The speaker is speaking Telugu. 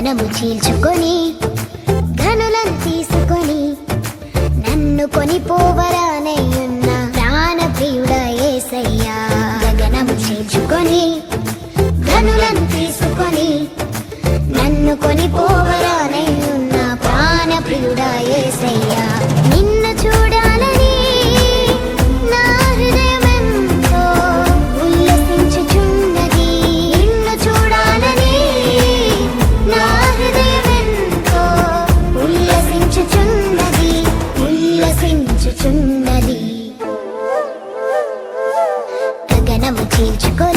గగనము చీల్చుకొని ధనులను తీసుకొని నన్ను కొనిపోవరానయ్యున్న ప్రాణప్రియుడ ఏసయ్యా. గగనము చీల్చుకొని ధనులను తీసుకొని నన్ను కొనిపోవరానయ్యున్న ప్రాణప్రియుడ ఏసయ్యా. చేస్తున్నది. గగనము చీల్చుకో